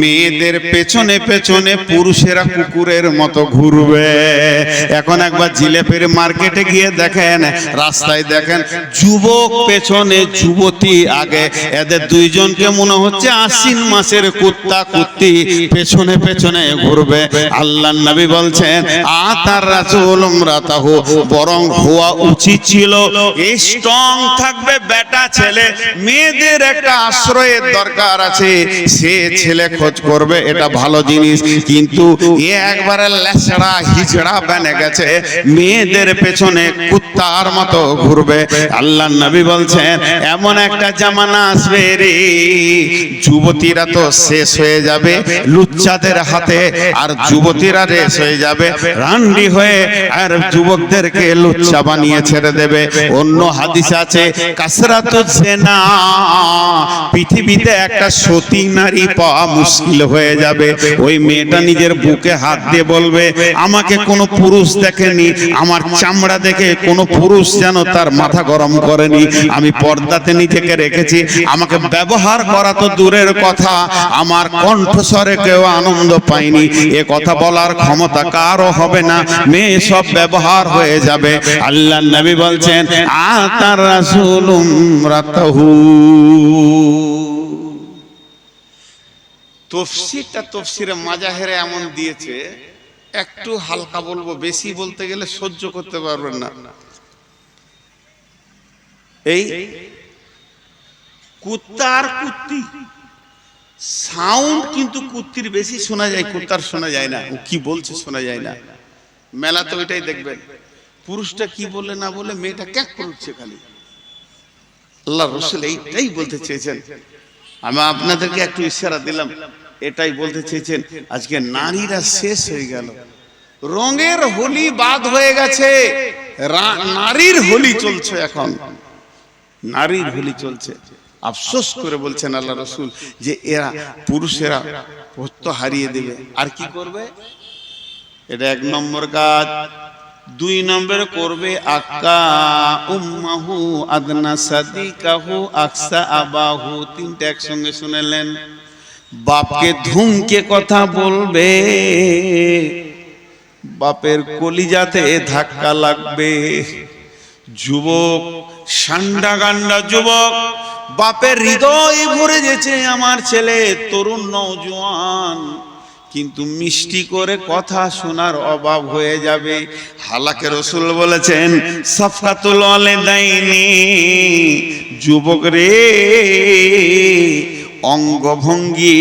মেয়েদের পেছনে পেছনে পুরুষেরা কুকুরের মতো ঘুরবে। এখন একবার জিলেপের মার্কেটে গিয়ে দেখেন, রাস্তায় দেখেন যুবক পেছনে যুবতী আগে। এদের দুইজনকে মনে হচ্ছে আশ্বিন মাসের কুত্তা কুত্তি পেছনে পেছনে ঘুরবে। আল্লাহ নবী বলছেন আ তার রাসূল রাতাহু বরং হওয়া উচিত ছিল। স্ট্রং থাকবে বেটা ছেলে। মেয়েদের একটা আশ্রয়ের দরকার আছে। সে ছেলে খোঁজ করবে, এটা ভালো জিনিস। কিন্তু একবারে লেসড়া হিজড়া বেনে গেছে। মেয়েদের পেছনে কুত্তার মতো ঘুরবে। আল্লাহ নবী বলছেন, এমন একটা জামানা আসবে রে। যুবতীরা তো শেষ হয়ে যাবে লুচ্চাদের হাতে, আর যুবতীরা রেস হয়ে যাবে রান্ডি হয়ে, আর যুবকদেরকে লুচ্চা বানিয়ে ছেড়ে দেবে। অন্য হাদিস আছে কাসরাত জেনা। পৃথিবীতে একটা সতী নারী পাওয়া মুশকিল হয়ে যাবে। ওই মেয়েটা নিজের বুকে হাত দিয়ে বলবে, আমাকে কোনো পুরুষ দেখেনি, আমার চামড়া দেখে কোনো পুরুষ যেন তার মাথা গরম করেনি। আমি পর্দাতে নিজেকে রেখেছি। আমাকে ব্যবহার করা তো দূরের কথা। আমার কণ্ঠস্বরে কেউ আনন্দ পায়নি। এ কথা বলার ক্ষমতা কারও হবে না। মেয়ে সব ব্যবহার হয়ে যাবে। আল্লাহ নবী বলছেন আ তার রাসূলুম রাতাহু। তফসিরটা তফসিরে মাজাহেরে এমন দিয়েছে, একটু হালকা বলব, বেশি বলতে গেলে সহ্য করতে পারবেন না। এই কুত্তার কুত্তি, সাউন্ড কিন্তু কুত্তির বেশি শোনা যায়, কুত্তার শোনা যায় না। কি বলছে শোনা যায় না। মেলা তো ওইটাই দেখবেন। পুরুষটা কি বলে না বলে মেয়েটা ক্যাক করছে খালি। আল্লাহ রসুল এইটাই বলতে চেয়েছেন। আমি আপনাদেরকে একটু ইশারা দিলাম, এটাই বলতে চেয়েছেন, আজকে নারীরা শেষ হয়ে গেল। রঙের হোলি বাদ হয়ে গেছে নারীর হোলি চলছে এখন। নারীর হোলি চলছে। আফসোস করে বলছেন আল্লাহ রসুল যে এরা পুরুষেরা ভত্ত হারিয়ে দেবে। আর কি করবে? এটা এক নম্বর কাজ। দুই নম্বরে করবে আক্কা, উম্মাহু আদনা সাদিকাহু, আকসা আবাহু। তিনটা একসঙ্গে শুনেলেন। বাপকে ধুমকে কথা বলবে, বাপের কলিজাতে ধাক্কা লাগবে। যুবক, সান্ডা গান্ডা যুবক, বাপের হৃদয় ভরে গেছে আমার ছেলে, তরুণ নৌজওয়ান কিন্তু মিষ্টি করে কথা শোনার অভাব হয়ে যাবে। হালাকে রসুল বলেছেন সাফাতুল দেয়নি যুবক রে অঙ্গভঙ্গি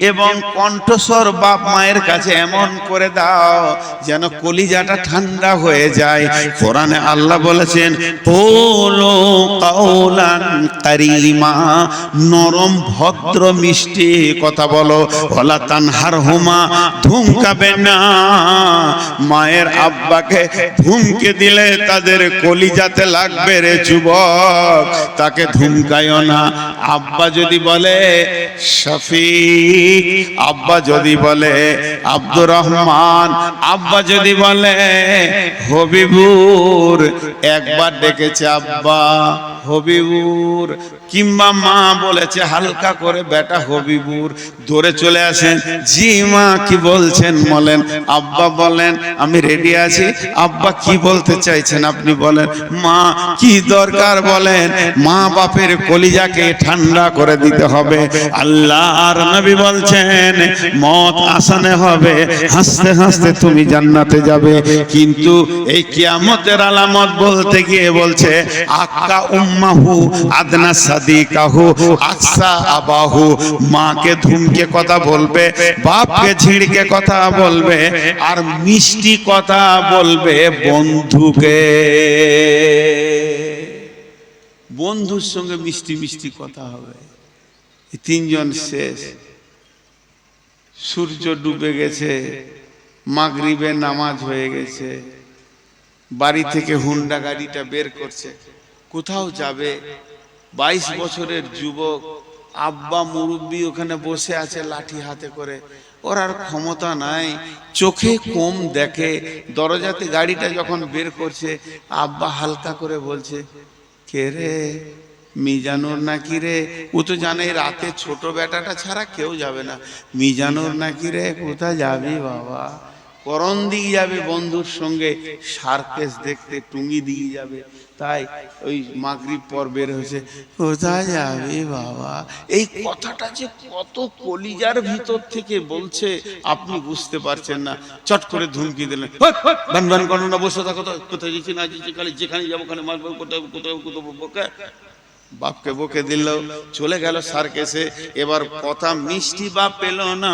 এবং কণ্ঠস্বর বাপ মায়ের কাছে এমন করে দাও যেন কলিজাটা ঠান্ডা হয়ে যায়। কোরআনে আল্লাহ বলেছেন পোলো কাউলান কারিমা, নরম ভদ্র মিষ্টি কথা বলো। ওলা তানহার হুমা ধুমকাবে না মায়ের আব্বাকে ধুমকে দিলে তাদের কলিজাতে লাগবে রে যুবক। তাকে ধুমকায়ও না। আব্বা যদি বলে শফিক আব্বা যদি বলে আব্দুর রহমান, আব্বা যদি বলে হবিবুর, একবার ডেকেছে আব্বা হবিবুর, কিংবা মা বলেছে হালকা করে বেটা হবিবুর, ধরে চলে আসেন, জি মা কি বলছেন বলেন, আব্বা বলেন, আমি রেডি আছি, আব্বা কি বলতে চাইছেন আপনি বলেন, মা কি দরকার বলেন, মা বাপের কলিজাকে ঠান্ডা করে দিতে হবে আল্লাহ আর নবী বলছেন, মত আসানে হবে, হাসতে হাসতে তুমি জান্নাতে যাবে। কিন্তু এই কিয়ামতের আলামত বলতে গিয়ে বলছে, আক্কা উম্মাহু আদনা সাদিকাহু, আকসা আবাহু। মাকে ধুমকে কথা বলবে, বাপকে ঝিড়কে কথা বলবে, আর মিষ্টি কথা বলবে বন্ধুকে। বন্ধুর সঙ্গে মিষ্টি মিষ্টি কথা হবে। তিনজন শেষ। সূর্য ডুবে গেছে, মাগরিবে নামাজ হয়ে গেছে, বাড়ি থেকে হুন্ডা গাড়িটা বের করছে। কোথাও যাবে? বাইশ বছরের যুবক, আব্বা মুরব্বী ওখানে বসে আছে লাঠি হাতে করে। ওর আর ক্ষমতা নাই, চোখে কম দেখে। দরজাতে গাড়িটা যখন বের করছে, আব্বা হালকা করে বলছে, কে রে? মিজানুর নাকি রে ও তো জানে রাতে ছোট বেটাটা ছাড়া কেউ যাবে না মিজানুর নাকি রে কোথায় যাবি বাবা করণ দিয়ে যাবে বন্ধুর সঙ্গে সার্কেস দেখতে টুঙ্গি দিয়ে যাবে তাই ওই মাগরিব পর বের হয়েছে কোথায় যাবে বাবা এই কথাটা যে কত কলিজার ভিতর থেকে বলছে আপনি বুঝতে পারছেন না চট করে ধুমকি দিলেন "হট, হট, বান বান করো না বসে থাকো কোথায় যাচ্ছি না যাচ্ছি খালি যেখানে যাব ওখানে মারবো কোথায় কোথায় কোথাও বাপকে বকে দিল, চলে গেল সার্কেসে। এবার কথা মিষ্টি বাপ পেল না।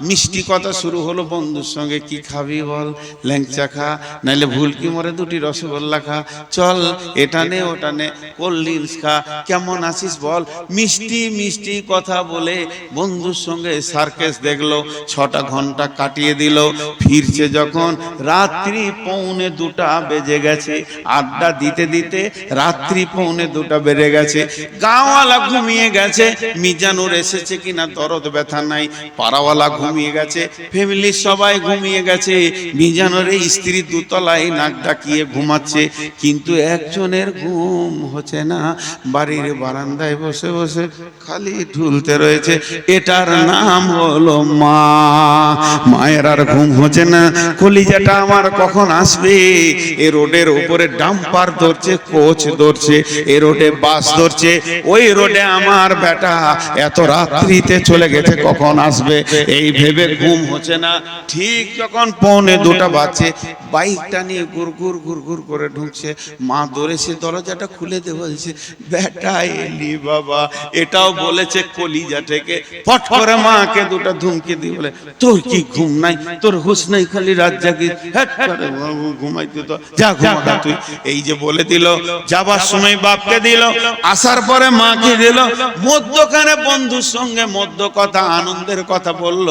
মিষ্টি কথা শুরু হলো, বন্ধুর সঙ্গে কি খাবি বল? ল্যাংচা খা, নাইলে ভুল কি মরে দুটি রসগোল্লা খা। চল, এটা নে, ওটা নে, কোল্ড ড্রিঙ্কস খা। কেমন আছিস বল? মিষ্টি মিষ্টি কথা বলে বন্ধুর সঙ্গে সার্কেস দেখল, ছটা ঘণ্টা কাটিয়ে দিল। ফিরছে যখন, রাত্রি পৌনে দুটা বেজে গেছে। আড্ডা দিতে দিতে রাত্রি পৌনে দুটা বেড়ে গেছে। গাঁওয়ালা ঘুমিয়ে গেছে, মিজানুর এসেছে কিনা দরদ ব্যথা নাই, পাড়াওয়ালা ঘুমিয়ে গেছে ফ্যামিলির সবাই ঘুমিয়ে গেছে, মিজানুর এই স্ত্রী দুতলায় নাক ডাকিয়ে ঘুমাচ্ছে, কিন্তু একজনের ঘুম হচ্ছে না, বাড়ির বারান্দায় বসে বসে খালি ঢুলতে রয়েছে, এটার নাম হলো মা, মায়ের আর ঘুম হচ্ছে না, কলিজাটা আমার কখন আসবে, এ রোডের উপরে ডাম্পার ধরছে, কোচ ধরছে, এ রোডে বাস ধরছে ওই রোডে আমার বেটা এত রাত্রিতে চলে গেছে, কখন আসবে? এই ভেবে ঘুম হচ্ছে না। ঠিক যখন পৌনে দুটা বাজছে, বাইকটা নিয়ে গুড় গুড় গুড় গুড় করে ঢুকছে। মা দৌড়েছে, দরজাটা খুলে দে বলছে, বেটা এলি বাবা। এটাও বলেছে কলিজা থেকে। ফট করে মাকে দুটো ধুমকে দিয়ে বলে, তোর কি ঘুম নাই? তোর হুশ নাই খালি রাত জাগি ঘুমাইতে তো যা ঘুমাকা তুই। এই যে বলে দিল, যাবার সময় বাপকে দিল আসার পরে মা কি দিল? মধ্যখানে বন্ধুর সঙ্গে মধ্য কথা আনন্দের কথা বলল।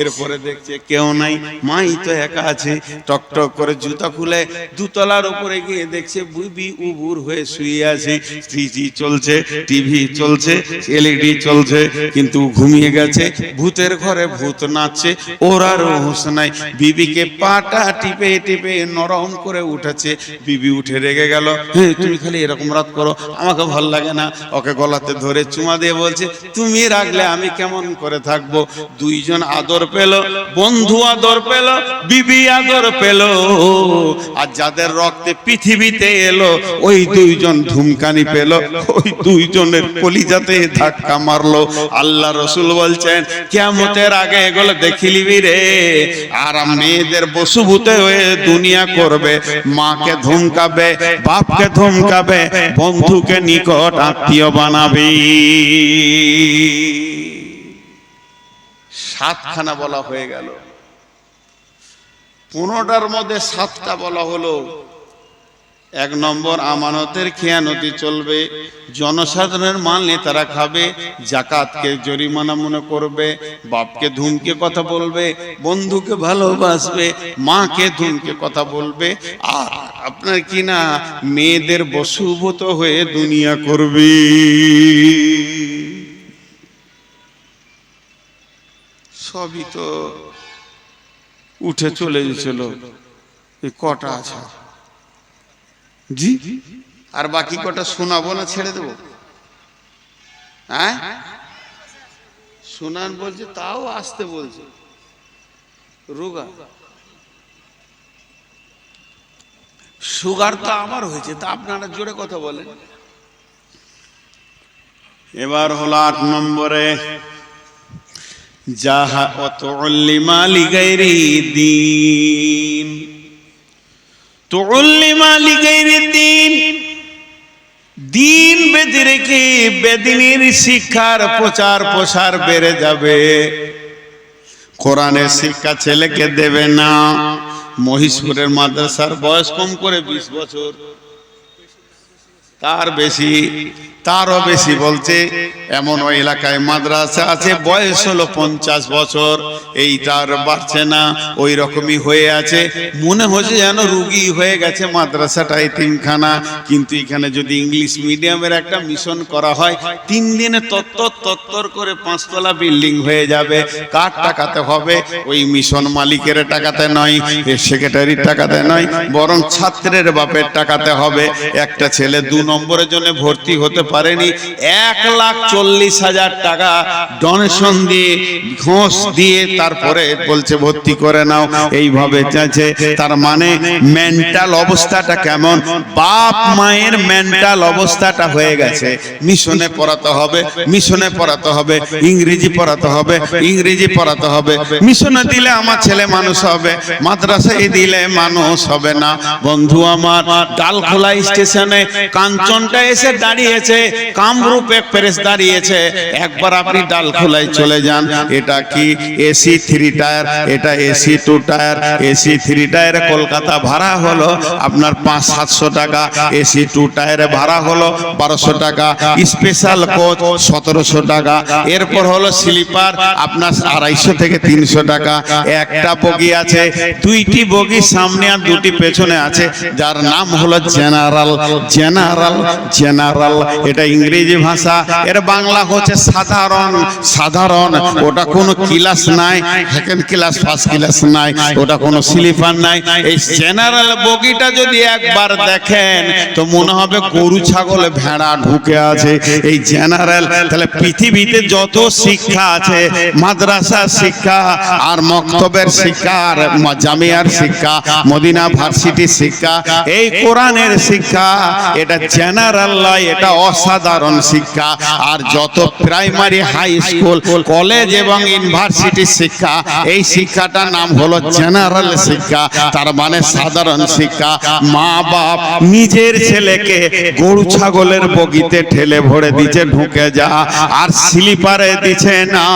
এরপরে দেখছে কেউ নাই, মাই তো একা আছে। টক টক করে জুতা খুলে দুতলার উপরে গিয়ে দেখছে বুবি উবুর হয়ে শুয়ে আছে। থ্রি চলছে, টিভি চলছে, এলইডি চলছে, কিন্তু ঘুমিয়ে গেছে। ভূতের ঘরে ভূত নাচছে, ওর আর হুঁশ নাই। বিবিকে পাটা টিপে টিপে নরম করে উঠেছে। বিবি উঠে রেগে গেল হ্যাঁ তুমি খালি এরকম রাত করো, আমাকে ভালো লাগে না। ওকে গলাতে ধরে চুমা দিয়ে বলছে, তুমি রাখলে আমি কেমন করে থাকব? দুইজন আদর পেল, বন্ধু আদর পেল, বিবি আদর পেল। আর যাদের রক্তে পৃথিবীতে এলো, ওই দুইজন ধুমকানি পেল। ওই দুইজনের কলিজাতে ধাক্কা মারলো। আল্লাহ রসুল বলছেন কেমতের আগে এগুলো দেখিলিবি রে। আর মেয়েদের বসুভূতে হয়ে দুনিয়া করবে। মাকে ধমকাবে, বাপকে ধমকাবে, বন্ধুকে নিকট আত্মীয় বানাবে। সাতখানা বলা হয়ে গেল। পনেরোটার মধ্যে সাতটা বলা হলো। এক নম্বর আমানতের খেয়ানতি চলবে, জনসাধারণের মাল নেতারা খাবে জাকাতকে জরিমানা মনে করবে, বাপকে ধুমকে কথা বলবে, বন্ধুকে ভালোবাসবে, মাকে ধুমকে কথা বলবে, আর আপনার কি না মেয়েদের বসুভূত হয়ে দুনিয়া করবে। সবই তো উঠে চলে গেছিল, এই কটা আছে। জি। আর বাকি কটা শোনাবো না ছেড়ে দেবো? হ্যাঁ? শোনান বলছে তাও আসতে বলছে। রোগা। সুগার তো আমার হয়েছে তা আপনারা জোরে কথা বলেন। এবার হলো আট নম্বরে যাহা অত মালি গাইরি দিন। দিন। বেঁধে রেখে বেদিনের শিক্ষার প্রচার প্রসার বেড়ে যাবে। কোরআনের শিক্ষা ছেলেকে দেবে না। মহিষপুরের মাদ্রাসার বয়স কম করে বিশ বছর। তার বেশি, তারও বেশি বলছে, এমন ওই এলাকায় মাদ্রাসা আছে, বয়স হলো পঞ্চাশ বছর, এই তার বাড়ছে না, ওই রকমই হয়ে আছে। মনে হচ্ছে যেন রুগী হয়ে গেছে মাদ্রাসাটা তিনখানা, কিন্তু এখানে যদি ইংলিশ মিডিয়ামের একটা মিশন করা হয়, তিন দিনে তত্তর তত্তর করে পাঁচতলা বিল্ডিং হয়ে যাবে। কার টাকাতে হবে? ওই মিশন মালিকের টাকাতে নয়, সেক্রেটারির টাকাতে নয়, বরং ছাত্রের বাপের টাকাতে হবে। একটা ছেলে দু নম্বরের জন্য ভর্তি হতে পারেনি। এক লাখ চল্লিশ হাজার টাকা ডোনেশন দিয়ে, ঘোষ দিয়ে তারপরে বলছে, ভর্তি করে নাও। এইভাবে চাইছে। তার মানে মেন্টাল অবস্থাটা কেমন? বাপ মায়ের মেন্টাল অবস্থাটা হয়ে গেছে। মিশনে পড়াতে হবে, মিশনে পড়াতে হবে, ইংরেজি পড়াতে হবে, ইংরেজি পড়াতে হবে। মিশনে দিলে আমার ছেলে মানুষ হবে, মাদ্রাসায় দিলে মানুষ হবে না। বন্ধু আমার ডালখোলা স্টেশনে কাঞ্চনটা এসে দাঁড়িয়েছে, কামরূপ এক্সপ্রেস দাঁড়িয়েছে। একবার আপনি ডালখোলায় চলে যান, এটা কি এসি থ্রি টায়ার? এটা AC two tier, AC three টায়ারে Kolkata ভাড়া হলো আপনার পাঁচ, সাতশো টাকা, এসি টু টায়ারে ভাড়া হলো বারোশো টাকা স্পেশাল কোচ সতেরোশো টাকা, এরপর হলো স্লিপার আপনার আড়াইশো থেকে তিনশো টাকা, একটা বগি আছে, দুইটি বগি সামনে আর দুটি পেছনে আছে, যার নাম হলো জেনারেল জেনারেল জেনারেল জেনারেল, এটা ইংরেজি ভাষা, এর বাংলা হচ্ছে সাধারণ সাধারণ, ওটা কোনো ক্লাস নাই সেকেন্ড ক্লাস ফার্স্ট ক্লাস নাই, ওটা কোনো স্লিপার নাই। এই জেনারেল বগিটা যদি একবার দেখেন, তো মনে হবে গরু, ছাগল, ভেড়া ঢুকে আছে। এই জেনারেল, তাহলে পৃথিবীতে যত শিক্ষা আছে, মাদ্রাসা শিক্ষা আর মক্তবের শিক্ষা আর জামিয়ার শিক্ষা, মদিনা ভার্সিটির শিক্ষা, এই কোরআনের শিক্ষা, এটা জেনারেল নয় এটা অসাধারণ শিক্ষা। আর যত প্রাইমারি হাই স্কুল কলেজ এবং ইউনিভার্সিটির শিক্ষা এই শিক্ষাটার নাম হলো জেনারেল শিক্ষা। তার মানে সাধারণ শিক্ষা। মা বাপ নিজের ছেলেকে গরু ছাগলের বগিতে ঠেলে ভরে দিচ্ছে ঢুকে যা। আর স্লিপারে দিচ্ছে না।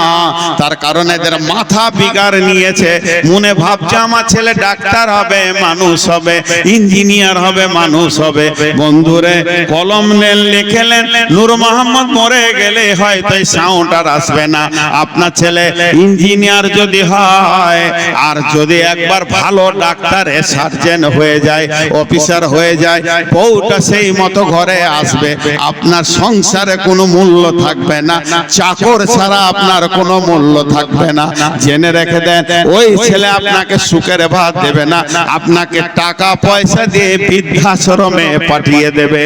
তার কারণে এদের মাথা বিগার নিয়েছে। মনে ভাবছে আমার ছেলে ডাক্তার হবে মানুষ হবে ইঞ্জিনিয়ার হবে মানুষ হবে। বন্ধুরে কলম নেন লিখেলেন, নূর মোহাম্মদ মরে গেলে হয়তো সাউন্ড আর আসবে না। আপনার ছেলে ইঞ্জিনিয়ার যদি হয়, আর যদি একবার ভালো ডাক্তার সার্জেন হয়ে যায় অফিসার হয়ে যায়, বউটা সেই মতো ঘরে আসবে। আপনার সংসারে কোনো মূল্য থাকবে না। চাকর ছাড়া আপনার কোনো মূল্য থাকবে না। জেনে রেখে দেন, ওই ছেলে আপনাকে সুখের ভাত দেবে না। আপনাকে টাকা পয়সা দিয়ে বৃদ্ধাশ্রমে পাঠিয়ে দেবে।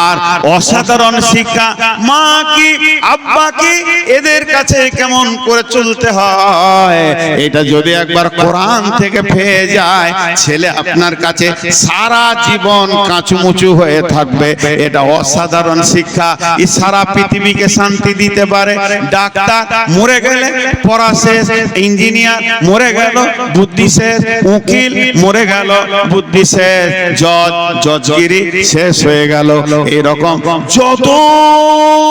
আর অসাধারণ শিক্ষা মা কি আব্বা কি এদের কাছে কেমন করে চলতে হয়? এটা যদি একবার কোরআন থেকে পেয়ে যায় ছেলে আপনার কাছে সারা জীবন কাঁচুমুচু হয়ে থাকবে। এটা অসাধারণ শিক্ষা। এই সারা পৃথিবীকে শান্তি দিতে পারে। ডাক্তার মরে গেলে পড়া শেষ ইঞ্জিনিয়ার মরে গেল বুদ্ধি শেষ উকিল মরে গেল বুদ্ধি শেষ জজ জজগিরি শেষ হয়ে গেল। এরকম যতগুলি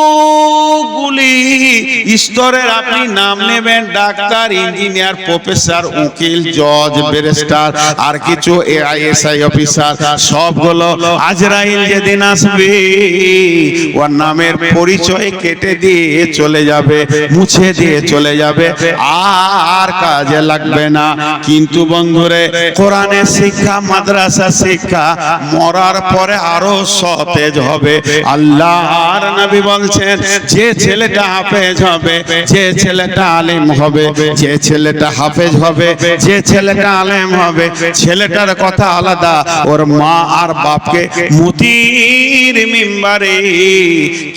স্তরের আপনি নাম নেবেন, ডাক্তার, ইঞ্জিনিয়ার, প্রফেসর, উকিল, জজ, ব্যারিস্টার, আর কিছু এআইএসআই অফিসার, সবগুলো আজরাইল যেদিন আসবে, ওর নামের পরিচয় কেটে দিয়ে চলে যাবে, মুছে দিয়ে চলে যাবে, আর কাজে লাগবে না। কিন্তু বন্ধুরে, কোরআনের শিক্ষা মাদ্রাসা শিক্ষা, মরার পরে আরও সতেজ হবে। আল্লাহর নবী বলছেন, যে ছেলেটা হাফেজ হবে, যে ছেলেটা আলিম হবে, যে ছেলেটা হাফেজ হবে, যে ছেলেটা আলেম হবে, ছেলেটার কথা আলাদা, ওর মা আর বাপকে মুতির মিম্বারে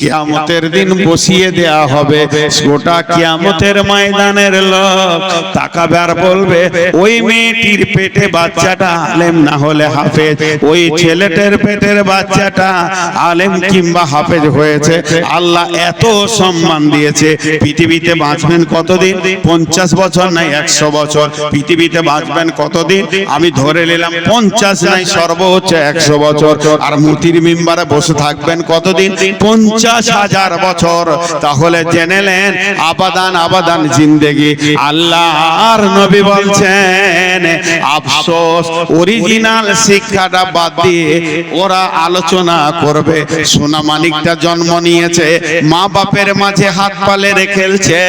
কিয়ামতের দিন বসিয়ে দেয়া হবে। গোটা কিয়ামতের ময়দানের লোক তাকাবে আর বলবে, ওই মেয়েটির পেটে বাচ্চাটা আলেম না হলে হাফেজ, ওই ছেলেটার পেটের বাচ্চাটা আলেম কিংবা হাফেজ হয়েছে। আল্লাহ এত সম্মান দিয়েছে। পৃথিবীতে বাঁচবেন কতদিন? পঞ্চাশ বছর নাই একশো বছর? পৃথিবীতে বাঁচবেন কতদিন? আমি ধরে নিলাম, পঞ্চাশ নাই, সর্বোচ্চ একশো বছর। আর মুতির মিম্বারে বসে থাকবেন কতদিন? পঞ্চাশ হাজার বছর। তাহলে জেনেলেন আবাদান আবাদান জিন্দেগি। আল্লাহ আর নবী বলছেন, আফসোস অরিজিনাল শিক্ষাটা বাদ দিয়ে ওরা আলোচনা করবে। সোনা মানিকটা জন্ম নিয়েছে, মা বাপের মাঝে হাত পালে খেলছে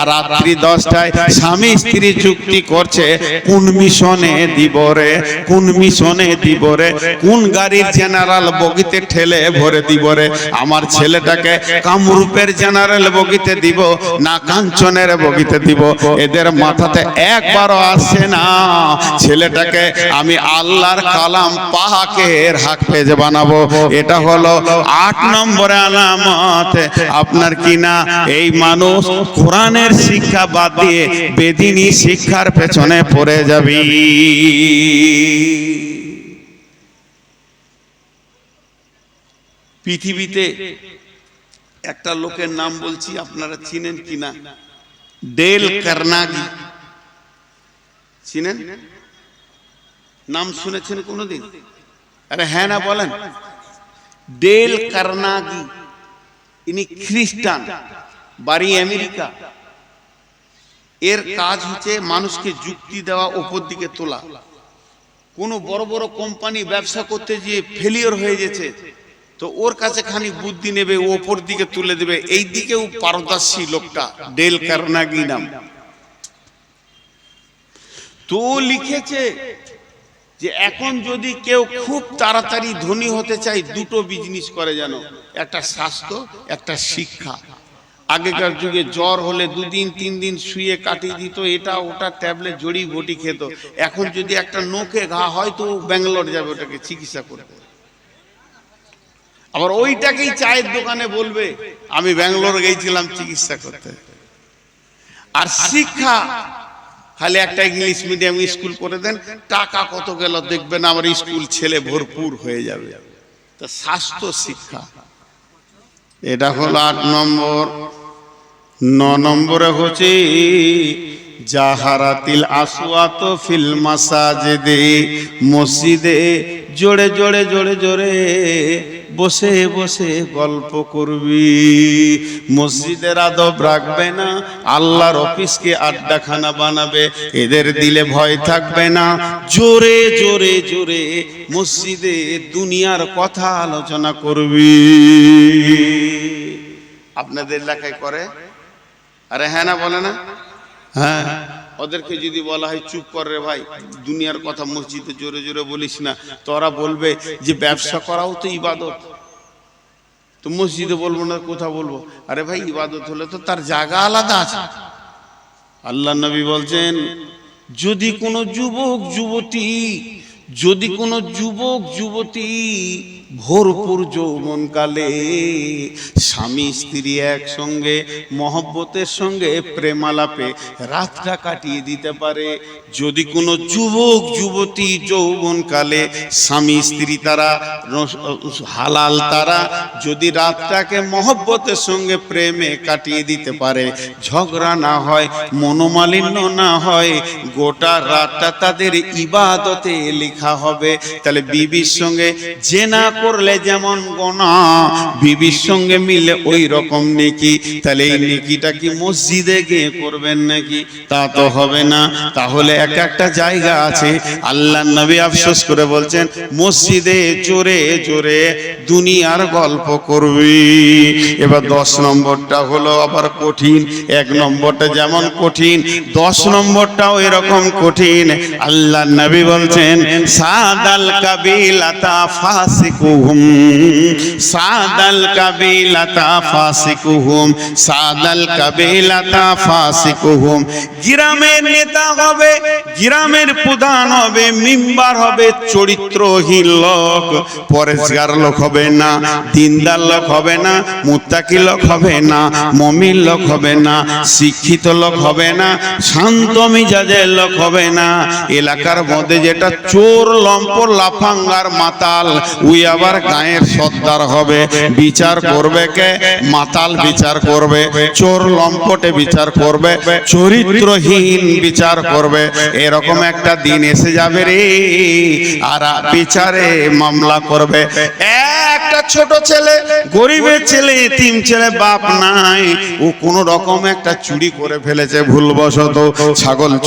আর রাত্রি দশটায় স্বামী স্ত্রী চুক্তি করছে, কোন মিশনে দিব রে, কোন মিশনে দিব রে, কোন গাড়ির জেনারেল বগিতে ঠেলে ভরে দিব রে, আমার ছেলেটাকে কামরূপের জেনারেল বগিতে দিব, না কাঞ্চনের বগিতে দিব, এদের মাথাতে একবারও আসছে না। ছেলেটাকে আমি আল্লাহর কালাম পাহাকের হাক পেজে বানাবো। এটা হলো আট নম্বরে আলামত। আপনার কি না এই মানুষ কোরআনের শিক্ষা বাদ দিয়ে বেদিনী শিক্ষার পেছনে পড়ে যাবি। পৃথিবীতে একটা লোকের নাম বলছি, আপনারা চিনেন কিনা? Dale Carnegie. চিনেন? নাম শুনেছেন কোনোদিন? আরে হ্যাঁ না, বলেন। ডেল কার্নাগি, ইনি খ্রিস্টান, বাড়ি আমেরিকা। এর কাজ হচ্ছে মানুষকে যুক্তি দেওয়া, ওপর দিকে তোলা। কোনো বড় বড় কোম্পানি ব্যবসা করতে গিয়ে ফেলিওর হয়ে গেছে, তো ওর কাছে খানি বুদ্ধি নেবে ওপর দিকে তুলে দেবে। এই দিকেও পারদর্শী লোকটা, ডেল কার্নাগি নাম। তো লিখেছে যে এখন যদি কেউ খুব তাড়াতাড়ি ধনী হতে চায়, দুটো বিজনেস করে যেন। একটা স্বাস্থ্য, একটা শিক্ষা। আগেকার যুগে জ্বর হলে দুদিন তিন দিন শুয়ে কাটিয়ে দিত, এটা, ওটা, ট্যাবলেট, জড়ি, বটি খেত। এখন যদি একটা নোকে ঘা হয়, তো ব্যাঙ্গালোর যাবে ওটাকে চিকিৎসা করতে। আবার ওইটাকেই চায়ের দোকানে বলবে, আমি ব্যাঙ্গালোর গেছিলাম চিকিৎসা করতে। আর শিক্ষা খালি একটা ইংলিশ মিডিয়াম স্কুল করে দেন, টাকা কত গেল দেখবেন আমার স্কুল ছেলে ভরপুর হয়ে যাবে। তা স্বাস্থ্য শিক্ষা। এটা হলো আট নম্বর। ন নম্বরে হচ্ছে, জাহারাতিল আসওয়াত ফিল মাসাজিদে, মসজিদে জোরে জোরে জোরে জোরে বসে বসে গল্প করবি। মসজিদের আদব রাখবে না, আল্লাহর অফিসকে আড্ডাখানা বানাবে, এদের দিলে ভয় থাকবে না। জোরে জোরে জোরে মসজিদে দুনিয়ার কথা আলোচনা করবি। আপনাদের এলাকায় করে? আরে হ্যাঁ না, বলে না? হ্যাঁ। ওদেরকে যদি বলা হয়, চুপ কর রে ভাই, দুনিয়ার কথা মসজিদে জোরে জোরে বলিস না। তোরা বলবে যে, ব্যবসা করাও তো ইবাদত। তো মসজিদে বলব না, কোথা বলব। আরে ভাই, ইবাদত হলে তো তার জায়গা আলাদা আছে। আল্লাহ নবী বলছেন, যদি কোনো যুবক, যুবতী, যদি কোনো যুবক, যুবতী ভরপুর যৌবনকালে স্বামী স্ত্রী একসঙ্গে, মহব্বতের সঙ্গে প্রেমালাপে রাতটা কাটিয়ে দিতে পারে। যদি কোনো যুবক, যুবতী যৌবনকালে স্বামী স্ত্রী তারা হালাল তারা যদি রাতটাকে মহব্বতের সঙ্গে প্রেমে কাটিয়ে দিতে পারে। ঝগড়া না হয়, মনোমালিন্য না হয়, গোটা রাতটা তাদের ইবাদতে লেখা হবে। তাহলে বিবির সঙ্গে জেনা করলে যেমন গোনা, বিবির সঙ্গে মিলে ওই রকম নেকি। তাহলে এই নেকিটা কি মসজিদে গিয়ে করবেন নাকি? তা তো হবে না। তাহলে এক একটা জায়গা আছে। আল্লাহ নবী আফসোস করে বলছেন, মসজিদে জোরে জোরে দুনিয়ার গল্প করবি। এবার দশ নম্বরটা হলো আবার কঠিন। এক নম্বরটা যেমন কঠিন, দশ নম্বরটাও এরকম কঠিন। আল্লাহ নবী বলছেন, সাদাল কাবিলাতা ফাসিকুহুম সাদাল কাবিলাতা ফাসিকুহুম, সাদাল কাবিলাতা ফাসিকুহুম। গ্রামের নেতা হবে, গ্রামের প্রধান হবে, মিম্বার হবে, চরিত্রহীন লোক পরেশগার লোক হবে না, দিনদার লোক হবে না, মুত্তাকি লোক হবে না, মমিন লোক হবে না, শিক্ষিত লোক হবে না, শান্ত মিজাজের লোক হবে না। এলাকার মধ্যে যেটা চোর লম্পর লাফাঙ্গার, মাতাল উই আবার গায়ের সর্দার হবে। বিচার করবে কে? মাতাল বিচার করবে। চোর লম্পটে বিচার করবে। চরিত্রহীন বিচার করবে। এরকম একটা দিন এসে যাবে রে। আর বিচারে মামলা করবে। একটা ছোট ছেলে গরিবের ছেলে তিন ছেলে বাপ নাই। ও কোন রকম একটা চুরি করে ফেলেছে ভুলবশত। ছাগল